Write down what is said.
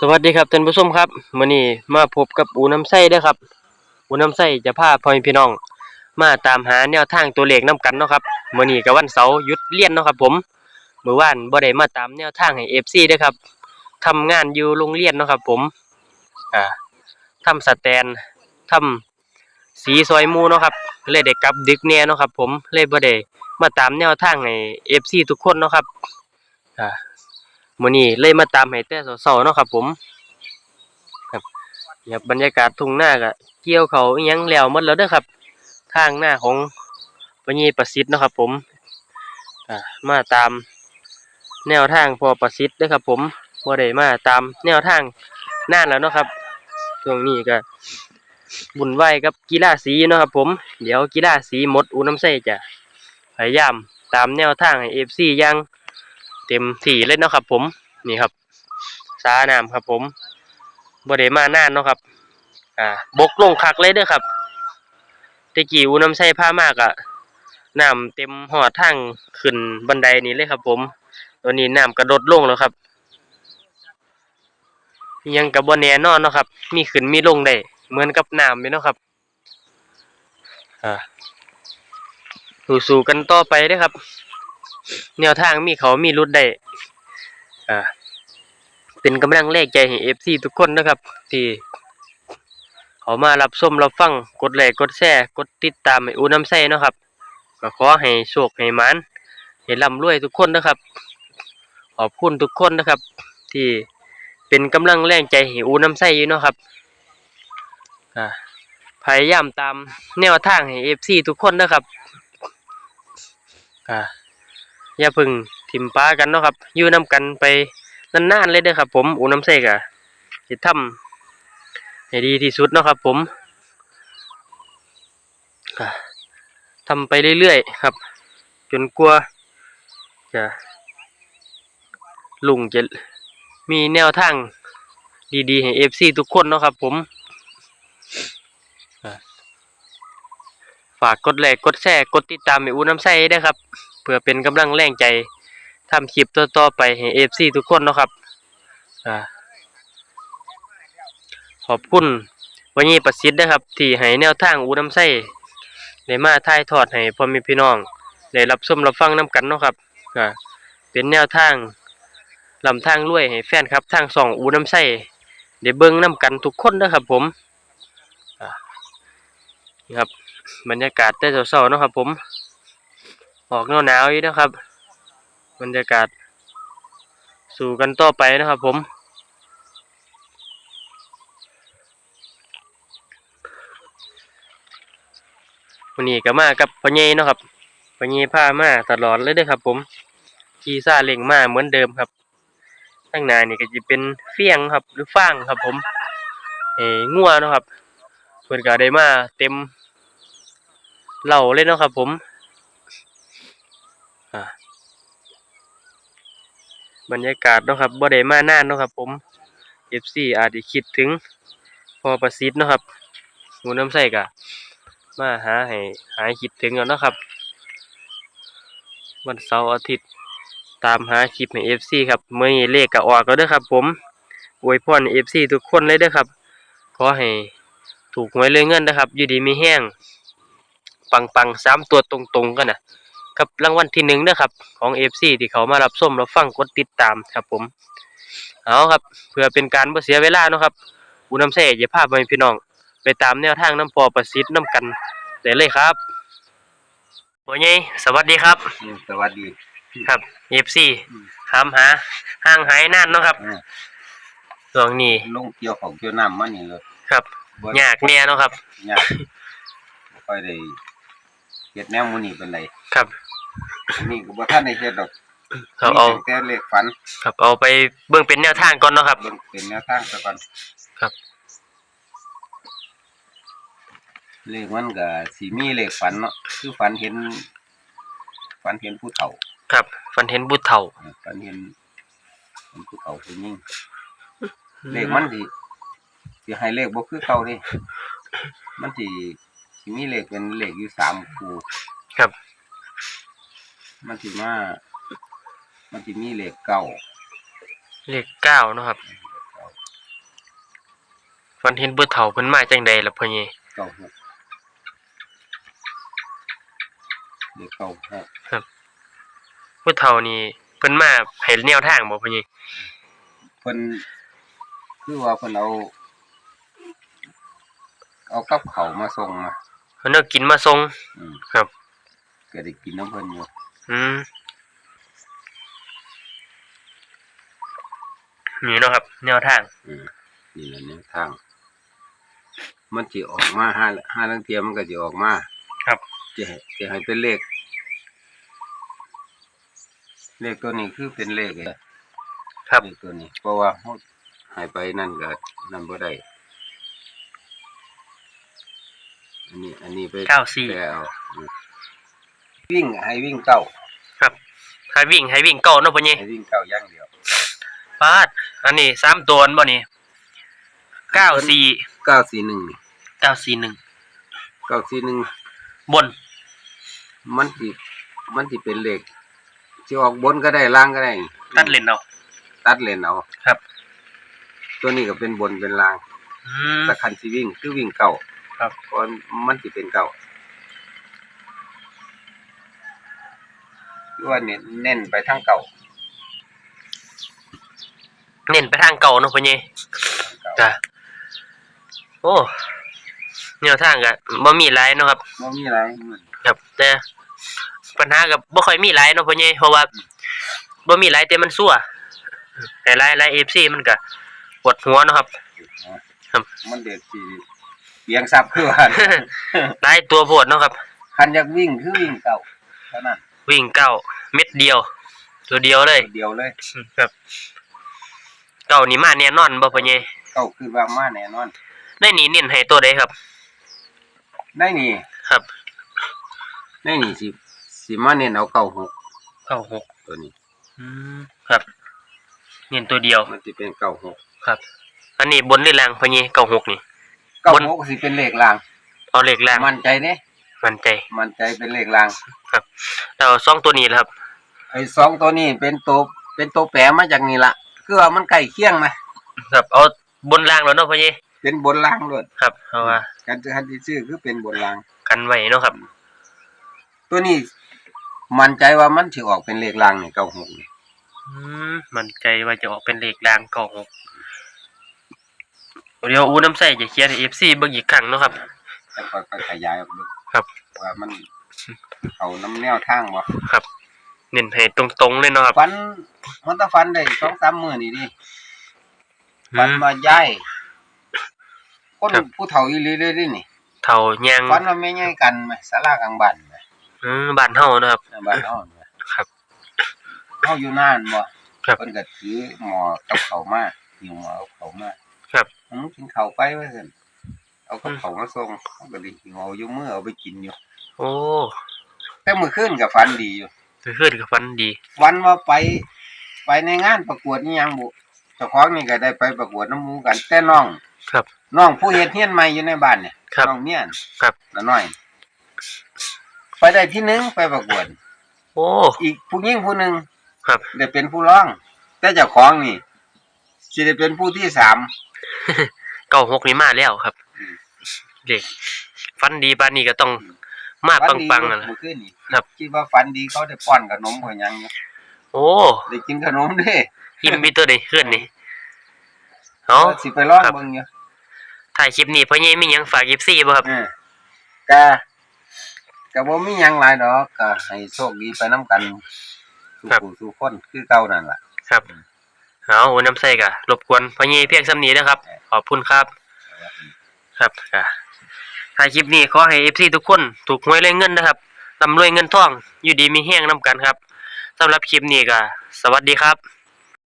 สวัสดีครับท่านผู้ชมครับมื้อนี้มาพบกับอูน้ำไส้ด้อครับ อูน้ำไส้จะพาพ่อพี่น้อง มาตามหาแนวทางตัวเลขนํกันเนาะครับมื้อนี้ก็วันเสาร์หยุดเรียนเนาะครับ ผมเมื้อวานบ่ได้มาตามแนวทางให้ FC เด้อครับทำงานอยู่โรงเรียนเนาะครับ ผมอ่าทำสแตนทำสีซอยมูเนาะครับเลยได้กลับดึกแน่เนาะครับ ผมเลยบ่ได้มาตามแนวทางให้ FC ทุกคนเนาะครับอ่า มื้อนี้เลยมาตามให้แต่เช้าๆเนาะครับผม ครับนี่ครับบรรยากาศทุ่งหน้าก็เกี่ยวเขาวอิหยังแล้วหมดแล้วเด้อครับ ทางหน้าของปญีประสิทธิ์เนาะครับ ผมอ่ามาตามแนวทางพอประสิทธิ์เด้อครับ ผมบ่ได้มาตามแนวทางนานแล้วเนาะครับช่วงนี้ก็บุญไหวกับกีฬาสีเนาะครับ ผม เดี๋ยวกีฬาสีหมดอูน้ำใส่จะพยายามตามแนวทางให้ FC อย่าง เต็มที่เลยเนาะครับ ผมนี่ครับสาน้ำครับ ผมบ่ได้มานานเนาะครับ อ่าบกลงคักเลยเด้อครับตะกี้อูน้ำใส่ผ้ามากอะน้ำเต็มหอดทางขึ้นบันไดนี้เลยครับ ผมตอนนี้น้ำกระโดดลงแล้วครับ ยังกับบ่แน่นอนเนาะครับ มีขึ้นมีลงได้เหมือนกับน้ำเลยเนาะครับอ่าสู้ๆกันต่อไปเด้อครับ แนวทางมีเขามีรุดได้อ่าเป็นกำลังแรกใจให้ FC ทุกคนนะครับ ที่เขามารับชมรับฟังกดไลค์กดแชร์กดติดตามให้อูน้ำใส่นะครับก็ขอให้โชคให้มานให้ร่ำรวยทุกคนนะครับ ขอบคุณทุกคนนะครับ ที่เป็นกำลังแรงใจให้อูน้ำใส่อยู่นะครับพยายามตามแนวทางให้ FC ทุกคนนะครับอ่า อย่าพึ่งถิ่มป้ากันเนาะครับอยู่นํกันไปนานๆเลยเด้อครับ ผมอูน้ำเสกอะจะทำให้ดีที่สุดเนาะครับ ผมอ่าทำไปเรื่อยๆครับ จนกลัวจะลุงจะมีแนวทางดีๆให้เอฟซีทุกคนเนาะครับ ผมฝากกดไลค์กดแชร์กดติดตามให้อูน้ำใสด้วยครับ พื่อเป็นกำลังแรงใจทำคลิปต่อๆไปให้เอฟซีทุกคนเนาะครับอ่าขอบคุณวันนี้ประสิทธิ์นะครับ ที่ให้แนวทางอูน้ำไส้ได้มาถ่ายทอดให้พ่อแม่พี่น้องได้รับชมรับฟังน้กันเนาะครับอ่าเป็นแนวทางลำทางรวยให้แฟนครับทางสองอูน้ำไส้ได้เบิ่งน้กันทุกคนนะครับผมครับบรรยากาศแต่เช้าๆนะครับผม ออกหนาวๆอยู่นะครับ บรรยากาศ สู่กันต่อไปนะครับผม วันนี้ก็มากับพ่อใหญ่เนะครับพ่อใหญ่พามาตลอดเลยเด้อครับ ผมขี่ซาเล็งมาเหมือนเดิมครับข้างหน้านี่ก็จะเป็นเฟียงครับ หรือฟางครับผมเอ้งัวนะครับเพิ่นก็ได้มาเต็มเหล่าเลยนะครับผม บรรยากาศเนาะครับบ่ได้มานานเนาะครับ ผม FC อาจจะคิดถึง พอประสิทธิ์เนาะครับหมูน้ำใส่กะมาหาให้หายคิดถึงเอาเนาะครับ วันเสาร์อาทิตย์ ตามหาคลิปให้ FC ครับเมื่อเลขก็ออกแล้วเด้อครับ ผมอวยพรให้ FC ทุกคนเลยเด้อครับ ขอให้ถูกหวยเลยเงินนะครับ อยู่ดีมีแห้ง ปังปังๆสามตัวตรงๆกันนะ กับรางวัลที่หนึ่งนะครับ ของ FC ที่เขามารับส้มรับฟังกดติดตามครับผม เอาครับ เพื่อเป็นการบ่เสียเวลาเนาะครับอูน้ำเสอย่าพาไปพี่น้อง ไปตามแนวทางน้ำพอประสิทธิ์น้ำกันได้เลยครับโอ้ยสวัสดีครับ อืมสวัสดี ครับ FC อืม ถามหาห่างหายนานเนาะครับอ่าช่วงนี้ลงเกี่ยวของเกี่ยวน้ำมานี่เลยครับบ่ยากแน่เนาะครับ ยากบ่ค่อยได้เฮ็ดแนวหมื้นี้เป็นไรครับ อันนี่ก็บ่ทันได้เฮ็ดดอกครับเอา มีแต่เลขฝันครับเอาไปเบิ่งเป็นแนวทางก่อนเนาะครับ เบิ่งเป็นแนวทางซะก่อนครับ เลขมันก็สิมีเลขฝันเนาะคือฝันเห็น ฝันเห็นผู้เฒ่า ครับฟันเห็นบุตรเฒ่าเออฝันเห็นเห็นผู้เฒ่าผู้หญิงเลขมันสิสิให้เลขบ่คือเก่าเด้มันสิสิมีเลขเป็นเลขอยู่สามคู่ครับ มันสิมามันสิมีเลขเก้าเลขเก้าเนาะครับฝันเห็นผู้เฒ่าเพิ่นมาจังใดล่ะพ่อใหญ่เก้าหกเลขเก้าหกผู้เฒ่านี่เพิ่นมาให้แนวทางบ่พ่อใหญ่เพิ่นคือว่าเพิ่นเอา เอากับเขาวมาส่งมาเพิ่นเอากินมาส่งอืมครับ ก็ได้กินน้ำเพิ่นอยู่ อืมนี่เนาะครับ แนวทางอืมนี่แหละแนวทาง มันสิออกมาห้าห้าลังเทียมมันก็สิออกมาครับ จะให้จะให้เป็นเลข เลขตัวนี้คือเป็นเลขไอ้ครับ เลขตัวนี้ เพราะว่าเราใหายไปนั่นก็นั่นบ่ได้อันนี้ อันนี้ไปเก้าสี่ แปลเอาอืม วิ่งให้วิ่งเก้าครับให้วิ่งให้วิ่งเก้าเนาะพ่อใหญ่ให้วิ่งเก้าอย่างเดียวปาดอันนี้สามตัวอันบ่นี่เก้าสี่เก้าสี่หนึ่งเก้าสี่หนึ่งเก้าสี่หนึ่งบน มันสิมันสิเป็นเลขสิออกบนก็ได้ล่างก็ได้ ตัดเลนเอาตัดเลนเอาครับ ตัวนี้ก็เป็นบนเป็นล่างอืมแต่คันสิวิ่งคือวิ่งเก่าครับเพราะมันสิเป็นเก่า คือว่าเน้นเน้นไปทางเก่าเน้นไปทางเก่าเนาะพ่อใหญ่เก่าจ้ะโอ้แนวทางก็บ่มีหลายเนาะครับบ่มีอะไรมันครับ แต่ปัญหาก็บ่ค่อยมีหลายเนาะพ่อใหญ่เพราะว่าบ่มีหลายแต่มันซั่วแต่หลายหลาย FC มันก็ปวดหัวเนาะครับ ครับ มันเด็ดสิเบียงซับคือว่าหลายตัวโพดเนาะครับคันอยากวิ่งคือวิ่งเก่าเท่านั้น วิ่งเก้าเม็ดเดียว ตัวเดียวเลย เดียวเลยครับเก้านี่มาแน่นอนบ่พ่อใหญ่เก่าคือว่ามาแน่นอนได้นี่เน้นให้ตัวใดครับได้นี่ครับได้นี่สิสิมาเน้นเอาเก่าหกเก้าหกตัวนี้ อืมครับ เน้นตัวเดียวมันสิเป็นเก่าหกครับ อันนี้บนหรือล่างพ่อใหญ่เก้าหกนี่ เก่าบน หกสิเป็นเลขลาง เอาเลขล่าง มั่นใจเด้ มั่นใจ มั่นใจเป็นเลขลาง แล้วสองตัวนี้ล่ะครับ ไอ้สองตัวนี้เป็นตัวเป็นตัวแปรมาจากนี่ละคือว่ามันใกล้เคียงไหมครับ เอาบนล่างแล้วเนาะพ่อใหญ่เป็นบนล่างด้วยครับเพราะว่าการจะคันที่ชื่อคือเป็นบนล่าง กันไว้เนาะครับ ตัวนี้ มั่นใจว่ามันสิออกเป็นเลขลางนี่เก้าหกนี่อืมมั่นใจว่าจะออกเป็นเลขล่างเก้าหกเดี๋ยวอูน้ำใส่จะเขียนให้ FC เบิ่งอีกครั้งเนาะครับแต่ก็ก็ขยายออกดู ครับ ว่ามันเอาน้ำแนวทางบ่ครับ เน้นให้ตรงๆเลยเนาะครับ ฟัน มันต้องฟันได้สองสามมื้อนี่ดิอืฟันมมาย้ายคนครับ ผู้เฒ่าอีหลีเลยดินี่เท่าย่างฟันว่าไม่ใหญ่กันไหมศาลากลางบ้านไหมอืมบ้านเฮานะครับในบ้านเฮาไหมครับ เฮาอยู่นานบ่ครับ เพิ่นก็ถือหม้อกับข้าวมาหิวหม้อกับข้าวมาครับ อืมกินข้าวไปว่าซั่น เอากับข้าวมาส่งเขาก็ได้หิวเอาอยู่มื้อเอาไปกินอยู่ โอ้แต่มื้อคืนก็ฝันดีอยู่เพื่อนกับฟันดี วันว่าไป ไปในงานประกวดนี่ยังบุเจ้าของนี่ก็ได้ไปประกวดน้ำหมูกัน แต่น้องครับ น้องผู้เฮ็ดเฮียนใหม่อยู่ในบ้านเนี่ยครับน้องเมียนครับ ละน้อย ไปได้ที่หนึ่งไปประกวด โอ้ อีกผู้หญิงผู้หนึ่งครับ ได้เป็นผู้ร้อง แต่เจ้าของนี่สิได้เป็นผู้ที่สาม เก้าหกนี่มาแล้วครับอืม เด็กฟันดีปานนี้ก็ต้องมาฝัปันงดีปังๆนั่นแหละเมื่อคืนนี่ครับ คิดว่าฝันดีเขาได้ป้อนขนมหัวยังอยู่โอ้ได้กินขนมเด้หิมมีตัวใดขึ้นนี่เอา สิไปร้องครับ เบิ่งอยู่ถ่ายคลิปนี้พ่อใหญ่มีหยังฝาก FC บ่ครับ เออก็ก็บ่มีหยังหลายดอกก็ให้โชคดีไปนํกันสู่ครับ ผู้สู่คนคือเก่านั่นล่ะ ครับเอาโอ้น้ำใส่กะรบกวนพ่อใหญ่เพียงสำนี้นะครับ ขอบคุณครับ ครับค่ะ ถ่ายคลิปนี้ขอให้ FC ทุกคนถูกหวยเลยเงินนะครับร่ำรวยเงินทอง อยู่ดีมีแห้งน้ำกันครับสำหรับคลิปนี้ก็สวัสดีครับ